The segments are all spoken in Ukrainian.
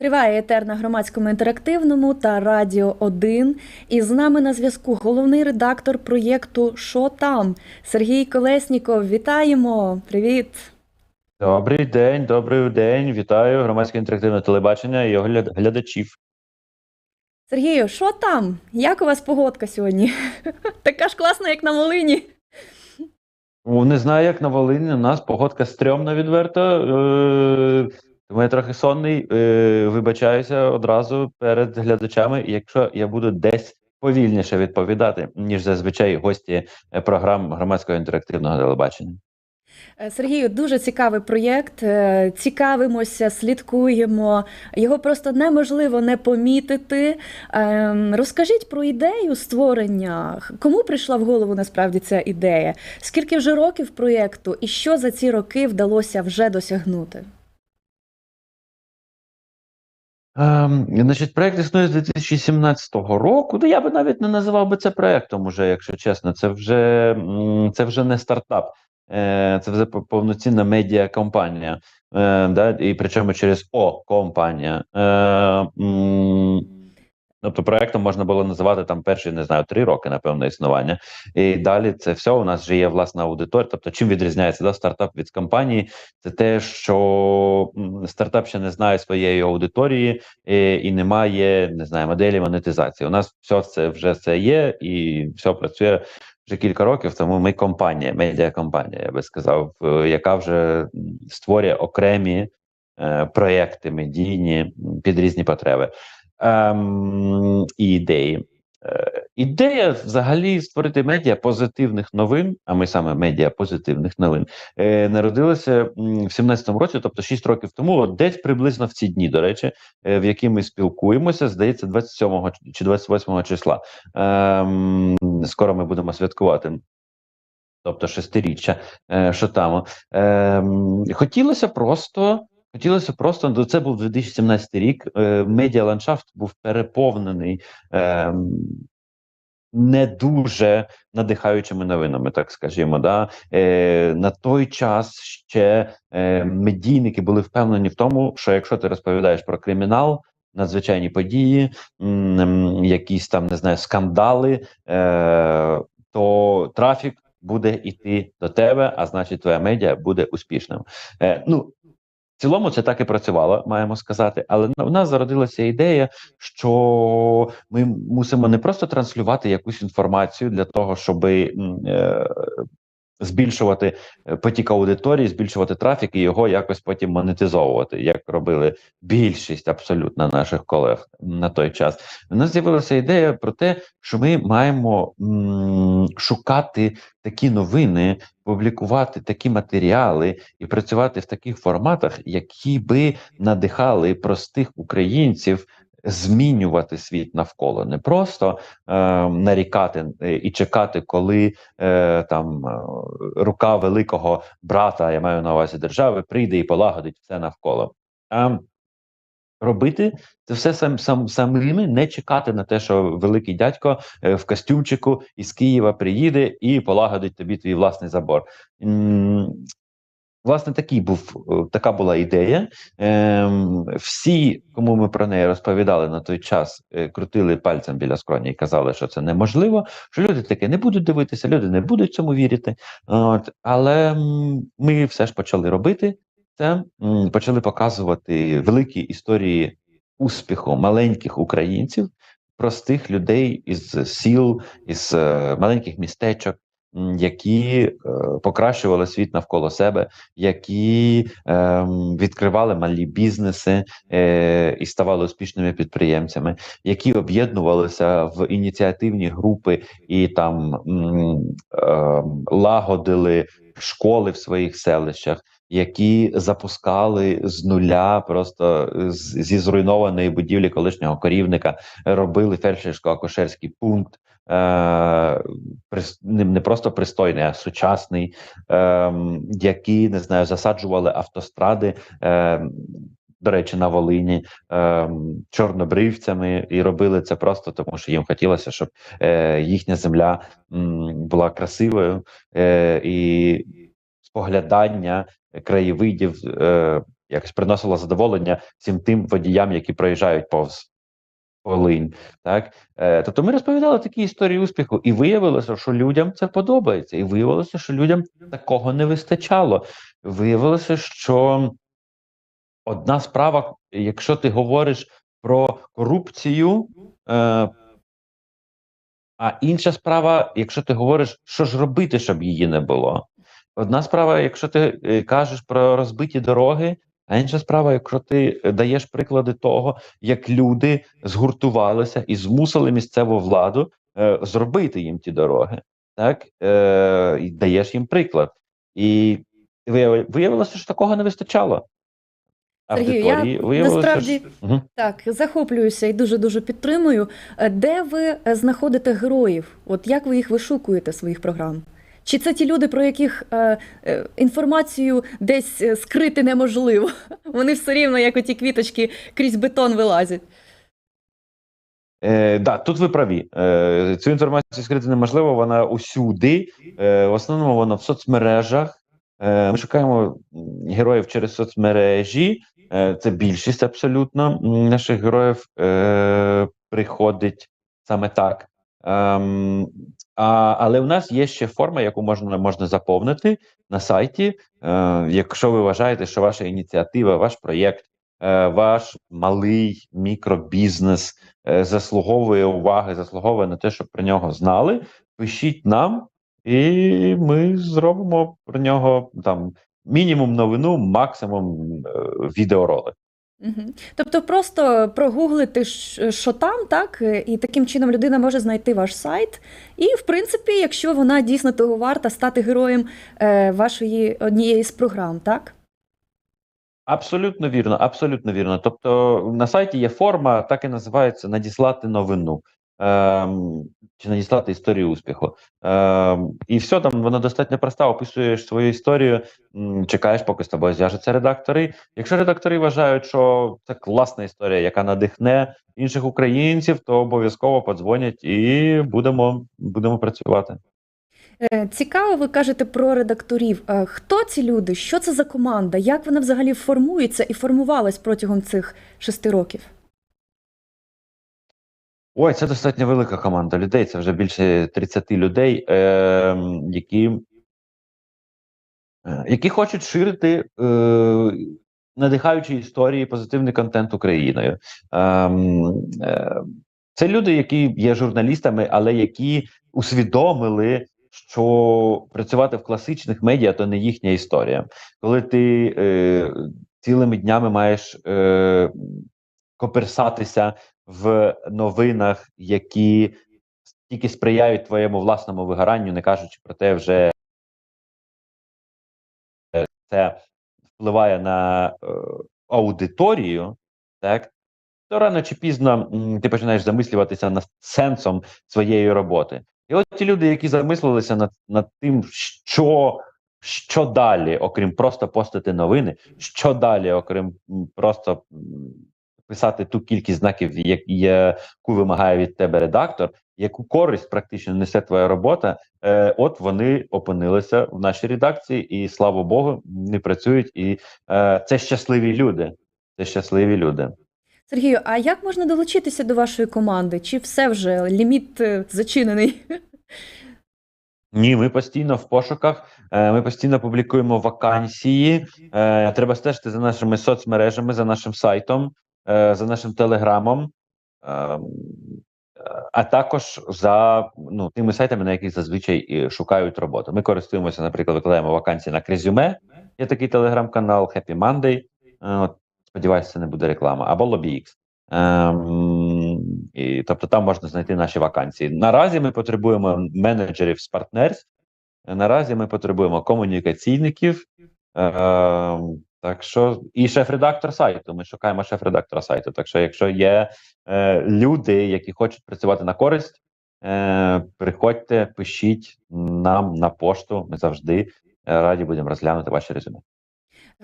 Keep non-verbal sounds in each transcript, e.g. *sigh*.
Триває етер на громадському інтерактивному та Радіо 1. І з нами на зв'язку головний редактор проєкту Що там? Сергій Колесніков. Вітаємо! Привіт! Добрий день, добрий день. Вітаю громадське інтерактивне телебачення і його глядачів. Сергію, що там? Як у вас погодка сьогодні? *laughs* Така ж класна, як на Волині. Не знаю, як на Волині, у нас погодка стрьомна відверто. Е, тому я трохи сонний. Е, вибачаюся одразу перед глядачами, якщо я буду десь повільніше відповідати, ніж зазвичай гості е, програм громадського інтерактивного телебачення. Е, Сергію, дуже цікавий проєкт. Е, Цікавимося, слідкуємо. Його просто неможливо не помітити. Ем, Розкажіть про ідею створення. Кому прийшла в голову насправді ця ідея? Скільки вже років проєкту, і що за ці роки вдалося вже досягнути? Ем, значить, проект існує з 2017 року. Да я би навіть не називав би це проектом, якщо чесно. Це вже, це вже не стартап, це вже повноцінна медіакомпанія. Е, да, і причому через О компанія. Е, Тобто проектом можна було називати там перші, не знаю, три роки, напевно, існування. І далі це все. У нас вже є власна аудиторія. Тобто, чим відрізняється да, стартап від компанії, це те, що стартап ще не знає своєї аудиторії і, і немає, не знаю, моделі монетизації. У нас все це вже це є, і все працює вже кілька років. Тому ми компанія, медіакомпанія, я би сказав, е, яка вже створює окремі е, проекти медійні під різні потреби ем, і ідеї. Е, Ідея взагалі створити медіа позитивних новин, а ми саме медіа позитивних новин, е, народилася в 17-му році, тобто 6 років тому, от десь приблизно в ці дні, до речі, е, в які ми спілкуємося, здається, 27 чи 28 числа. Ем, скоро ми будемо святкувати. Тобто шестиріччя, е, там. Ем, хотілося просто. Хотілося просто, ну, це був 2017 рік. Е, медіаландшафт був переповнений ем, не дуже надихаючими новинами, так скажімо. Да? Е, на той час ще е, медійники були впевнені в тому, що якщо ти розповідаєш про кримінал, надзвичайні події, якісь там не знаю, скандали, е, то трафік буде йти до тебе, а значить, твоя медіа буде успішним. Е, ну, в цілому це так і працювало, маємо сказати. Але в нас зародилася ідея, що ми мусимо не просто транслювати якусь інформацію для того, щоб збільшувати е, потік аудиторії, збільшувати трафік і його якось потім монетизовувати, як робили більшість абсолютно наших колег на той час. У нас з'явилася ідея про те, що ми маємо м, шукати такі новини, публікувати такі матеріали і працювати в таких форматах, які би надихали простих українців. Змінювати світ навколо не просто е, нарікати е, і чекати, коли е, там е, рука великого брата, я маю на увазі держави, прийде і полагодить все навколо. А робити це все сам сам самими, не чекати на те, що великий дядько е, в костюмчику із Києва приїде і полагодить тобі твій власний забор. Власне, такий був е, така була ідея. Ем, всі, кому ми про неї розповідали на той час, е, крутили пальцем біля скроні і казали, що це неможливо, що люди таке не будуть дивитися, люди не будуть цьому вірити. От, але ми все ж почали робити це, почали показувати великі історії успіху маленьких українців, простих людей із сіл, із е, маленьких містечок. Які е, покращували світ навколо себе, які ем, відкривали малі бізнеси е, і ставали успішними підприємцями, які об'єднувалися в ініціативні групи і там ем, лагодили школи в своїх селищах, які запускали з нуля, просто зі зруйнованої будівлі колишнього корівника, робили фельдшерсько-акушерський пункт. Е, не, просто пристойний, а сучасний, е, які не знаю, засаджували автостради. Е, до речі, на Волині е, чорнобривцями і робили це просто тому, що їм хотілося, щоб е, їхня земля м, була красивою, е, і споглядання краєвидів, е, якось приносило задоволення всім тим водіям, які проїжджають повз Волинь. Так? Е, тобто ми розповідали такі історії успіху, і виявилося, що людям це подобається, і виявилося, що людям такого не вистачало. Виявилося, що одна справа, якщо ти говориш про корупцію, е, а інша справа, якщо ти говориш, що ж робити, щоб її не було. Одна справа, якщо ти е, кажеш про розбиті дороги, а інша справа, якщо ти е, даєш приклади того, як люди згуртувалися і змусили місцеву владу е, зробити їм ті дороги, так е, і даєш їм приклад. І виявилося, що такого не вистачало. Сергію, я виявилося, насправді- що... Так, захоплююся і дуже дуже підтримую. Е, Де ви знаходите героїв? От як ви їх вишукуєте своїх програм? Чи це ті люди, про яких е, е, інформацію десь е, скрити неможливо? *laughs* Вони все рівно, як оті квіточки, крізь бетон вилазять. Е, да, тут ви праві. Е, цю інформацію скрити неможливо, вона усюди. Е, в основному вона в соцмережах. Е, ми шукаємо героїв через соцмережі. Е, це більшість абсолютно наших героїв е, приходить саме так. Ем, а, але в нас є ще форма, яку можна, можна заповнити на сайті. Е, якщо ви вважаєте, що ваша ініціатива, ваш проєкт, е, ваш малий мікробізнес е, заслуговує уваги, заслуговує на те, щоб про нього знали. Пишіть нам, і ми зробимо про нього там мінімум новину, максимум е, відеоролик. Тобто просто прогуглити, що там, так, е, і таким чином людина може знайти ваш сайт. І, в принципі, якщо вона дійсно того варта, стати героєм е, вашої однієї з програм, так? Абсолютно вірно, абсолютно вірно. Тобто на сайті є форма, так і називається надіслати новину. Ем, чи надіслати історію успіху. Ем, і все там воно достатньо проста. Описуєш свою історію, чекаєш, поки з тобою зв'яжуться редактори. Якщо редактори вважають, що це класна історія, яка надихне інших українців, то обов'язково подзвонять і будемо, будемо працювати. Е, Цікаво, ви кажете про редакторів. Е, Хто ці люди? Що це за команда? Як вона взагалі формується і формувалась протягом цих шести років? Ой, це достатньо велика команда людей. Це вже більше 30 людей, е, які, е, які хочуть ширити е, надихаючі історії, позитивний контент Україною. Ем, е, це люди, які є журналістами, але які усвідомили, що працювати в класичних медіа то не їхня історія. Коли ти е, цілими днями маєш е, коперсатися в новинах, які тільки сприяють твоєму власному вигоранню, не кажучи про те, вже це впливає на е, аудиторію, так то рано чи пізно ти починаєш замислюватися над сенсом своєї роботи. І от ті люди, які замислилися над, над тим, що, що далі, окрім просто постити новини, що далі, окрім просто писати ту кількість знаків, як- яку вимагає від тебе редактор, яку користь практично несе твоя робота. Е, от вони опинилися в нашій редакції, і слава Богу, не працюють. І е, це щасливі люди. Це щасливі люди. Сергію, а як можна долучитися до вашої команди? Чи все вже ліміт е, зачинений? Ні, ми постійно в пошуках. е, Ми постійно публікуємо вакансії. е, Треба стежити за нашими соцмережами, за нашим сайтом, за нашим телеграмом, ем, е, а також за ну, тими сайтами, на яких зазвичай і шукають роботу. Ми користуємося, наприклад, викладаємо вакансії на Крезюме. Є такий телеграм-канал Happy Monday. е, сподіваюся, це не буде реклама, або LobbyX. Ем, і, тобто там можна знайти наші вакансії. Наразі ми потребуємо менеджерів з партнерств. Наразі ми потребуємо комунікаційників. Ем, так що і шеф-редактор сайту. Ми шукаємо шеф-редактора сайту. Так що, якщо є е, люди, які хочуть працювати на користь, е, приходьте, пишіть нам на пошту. Ми завжди е, раді будемо розглянути ваші резюме.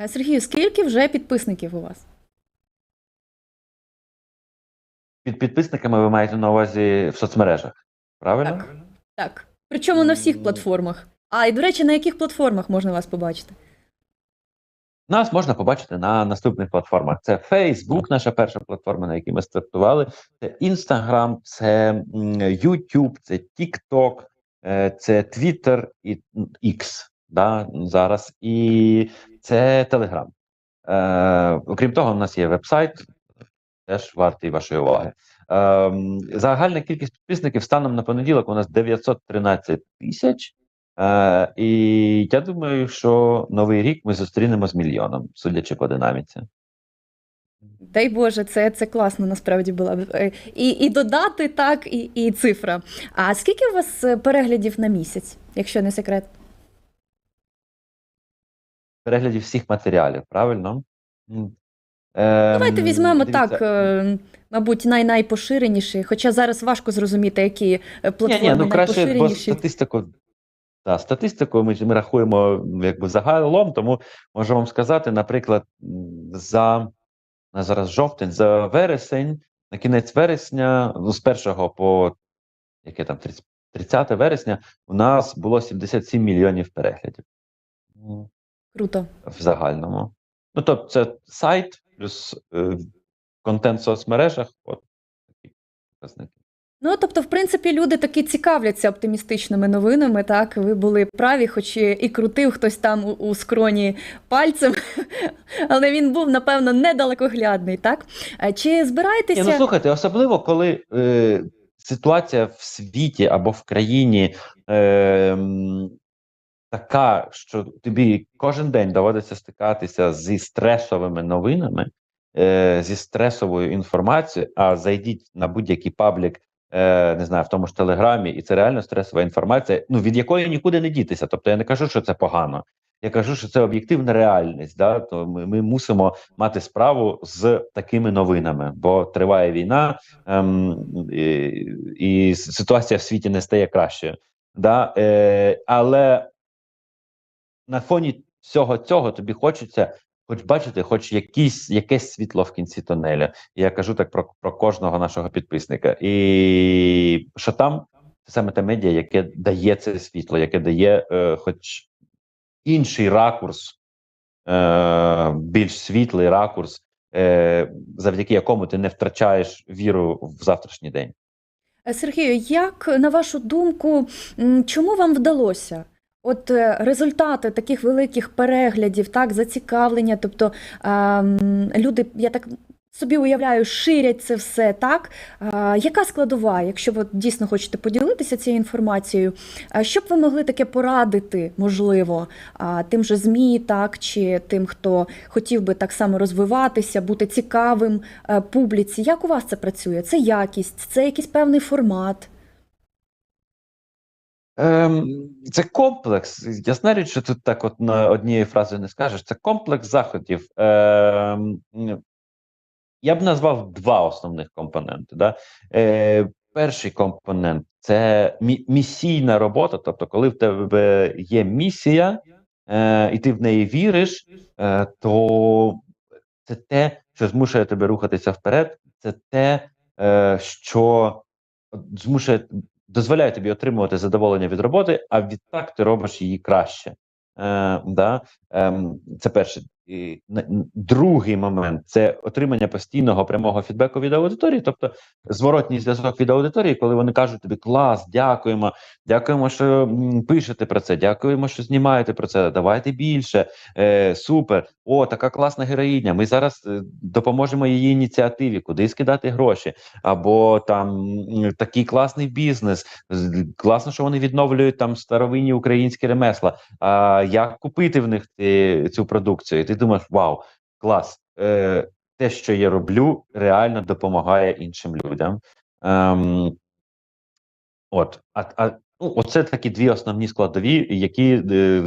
Е, Сергію, скільки вже підписників у вас? Під підписниками ви маєте на увазі в соцмережах. Правильно? Так. Так. Причому на всіх платформах. А і до речі, на яких платформах можна вас побачити? Нас можна побачити на наступних платформах. Це Facebook, наша перша платформа, на якій ми стартували. Це Instagram, це YouTube, це TikTok, е, це Twitter і X да, зараз. І це Telegram. Е, окрім того, у нас є веб-сайт, теж вартий вашої уваги. Ем, загальна кількість підписників станом на понеділок у нас 913 тисяч. Е, і я думаю, що новий рік ми зустрінемо з мільйоном, судячи по динаміці. Дай Боже, це, це класно насправді була б. Е, І, і додати так, і, і цифра. А скільки у вас е, переглядів на місяць, якщо не секрет? Переглядів всіх матеріалів, правильно? Ем, Давайте візьмемо дивіться, так, мабуть, най найпоширеніші, хоча зараз важко зрозуміти, які е, Ні, ні, ну краще, бо найпоширеніші. статистику. Да, статистику ми, ми рахуємо якби загалом, тому можу вам сказати, наприклад, за на зараз жовтень, за вересень, на кінець вересня, ну, з 1 по яке там 30, 30 вересня, у нас було 77 мільйонів переглядів. Круто. в загальному. Ну, тобто, це сайт плюс е, контент в соцмережах. От такі показники. Ну, тобто, в принципі, люди таки цікавляться оптимістичними новинами. Так, ви були праві, хоч і крутив хтось там у, у скроні пальцем, *laughs* але він був, напевно, недалекоглядний. Так? Чи Ні, ну слухайте, особливо коли е, ситуація в світі або в країні е, така, що тобі кожен день доводиться стикатися зі стресовими новинами, е, зі стресовою інформацією, а зайдіть на будь-який паблік, е, не знаю, в тому ж Телеграмі, і це реально стресова інформація, ну від якої нікуди не дітися. Тобто я не кажу, що це погано. Я кажу, що це об'єктивна реальність. Да? То ми, ми мусимо мати справу з такими новинами, бо триває війна, ем, і, і ситуація в світі не стає кращою. Да? Е, але на фоні всього цього тобі хочеться, хоч бачити, хоч якісь, якесь світло в кінці тунеля. І я кажу так про, про кожного нашого підписника. І що там це саме те медіа, яке дає це світло, яке дає е, хоч інший ракурс, е, більш світлий ракурс, е, завдяки якому ти не втрачаєш віру в завтрашній день. Е, Сергію, як на вашу думку, чому вам вдалося? От е, результати таких великих переглядів, так, зацікавлення, тобто ем, люди, я так собі уявляю, ширять це все, так? А, яка складова, якщо ви дійсно хочете поділитися цією інформацією, що б ви могли таке порадити, можливо, тим же ЗМІ, так, чи тим, хто хотів би так само розвиватися, бути цікавим е, публіці? Як у вас це працює? Це якість, це якийсь певний формат? Ем, це комплекс. Ясна річ, що тут так от на однією фразою не скажеш. Це комплекс заходів. Ем, я б назвав два основних компоненти. Да? Е, перший компонент це мі- місійна робота. Тобто, коли в тебе є місія, е, і ти в неї віриш, е, то це те, що змушує тебе рухатися вперед, це те, е, що змушує дозволяє тобі отримувати задоволення від роботи, а відтак ти робиш її краще. Е, да? е, це перший. І, другий момент це отримання постійного прямого фідбеку від аудиторії, тобто зворотній зв'язок від аудиторії, коли вони кажуть тобі клас, дякуємо, дякуємо, що пишете про це, дякуємо, що знімаєте про це. Давайте більше. Е, супер, о, така класна героїня. Ми зараз е, допоможемо її ініціативі, куди скидати гроші, або там такий класний бізнес. Класно, що вони відновлюють там старовинні українські ремесла. А як купити в них ці, цю продукцію? Ти думаєш, вау, клас! Е, те, що я роблю, реально допомагає іншим людям. Ем, от, а, а ну, оце такі дві основні складові, які е,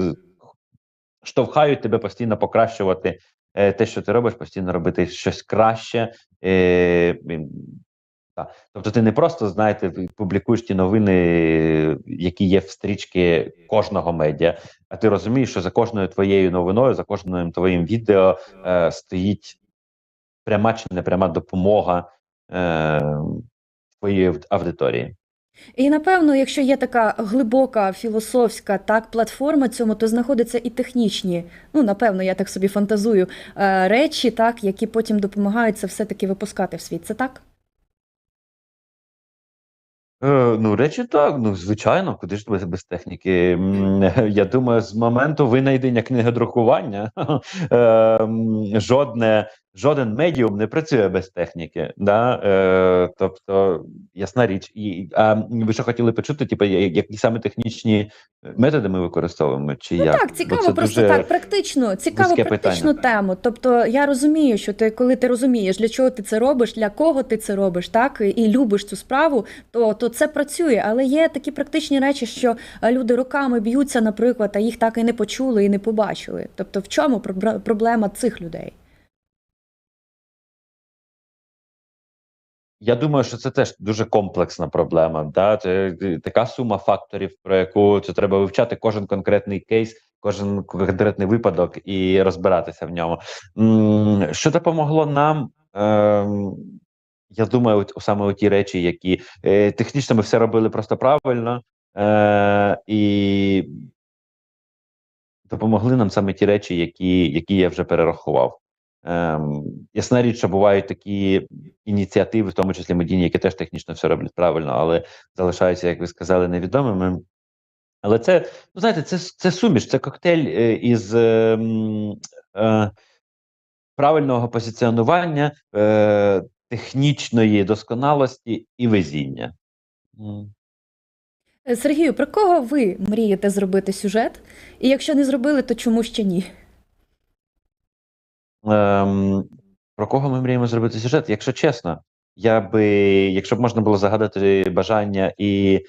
штовхають тебе постійно покращувати е, те, що ти робиш, постійно робити щось краще. Е, м. Тобто, ти не просто знаєте, публікуєш ті новини, які є в стрічці кожного медіа, а ти розумієш, що за кожною твоєю новиною, за кожним твоїм відео е, стоїть пряма чи непряма допомога е, твоєї аудиторії. І напевно, якщо є така глибока філософська так платформа цьому, то знаходяться і технічні, ну напевно, я так собі фантазую, е, речі, так, які потім допомагають це все-таки випускати в світ. Це так? Е, ну, речі так, ну звичайно, куди ж без, без техніки? *laughs* Я думаю, з моменту винайдення книгодрукування *laughs* е, м, жодне, жоден медіум не працює без техніки. Да? Е, тобто, ясна річ. І, а ви що хотіли почути, типу, які саме технічні методи ми використовуємо? Чи Ну як? так, цікаво, це просто так, практично, цікаво практичну питання. тему. Тобто я розумію, що ти, коли ти розумієш, для чого ти це робиш, для кого ти це робиш, так, і- любиш цю справу, то, то це працює. Але є такі практичні речі, що е, люди роками б'ються, наприклад, а їх так і не почули і не побачили. Тобто, в чому пробле- проблема цих людей? Я думаю, що це теж дуже комплексна проблема. Да? Це е, така сума факторів, про яку це треба вивчати кожен конкретний кейс, кожен конкретний випадок і розбиратися в ньому. Що допомогло нам? Ем, я думаю, саме у ті речі, які е, технічно ми все робили просто правильно, е, і допомогли нам саме ті речі, які, які я вже перерахував. Ем, ясна річ, що бувають такі ініціативи, в тому числі медійні, які теж технічно все роблять правильно, але залишаються, як ви сказали, невідомими. Але це, ну знаєте, це, це суміш, це коктейль е, із е, е, правильного позиціонування, е, технічної досконалості і везіння. Е, Сергію, про кого ви мрієте зробити сюжет? І якщо не зробили, то чому ще ні? Ем, про кого ми мріємо зробити сюжет? Якщо чесно, я би, якщо б можна було загадати бажання і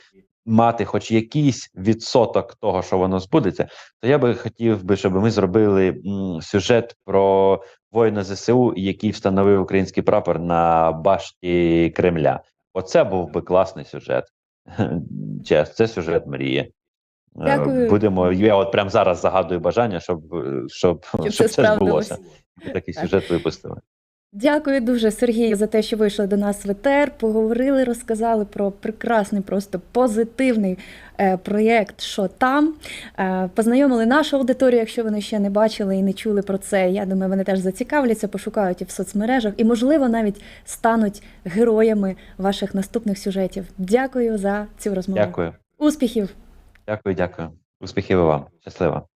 мати хоч якийсь відсоток того, що воно збудеться, то я би хотів би, щоб ми зробили м, сюжет про воїна ЗСУ, який встановив український прапор на башті Кремля. Оце був би класний сюжет. *laughs* Чесно, це сюжет мрії. Е, Дякую. Будемо. Я от прямо зараз загадую бажання, щоб, е, щоб, щоб, *laughs* це це збулося. Такий сюжет випустили. Дякую дуже, Сергію, за те, що вийшли до нас в ЕТЕР, поговорили, розказали про прекрасний, просто позитивний е, проєкт, що там. Е, познайомили нашу аудиторію, якщо вони ще не бачили і не чули про це. Я думаю, вони теж зацікавляться, пошукають і в соцмережах, і, можливо, навіть стануть героями ваших наступних сюжетів. Дякую за цю розмову. Дякую. Успіхів! Дякую, дякую. Успіхів і вам. Щасливо.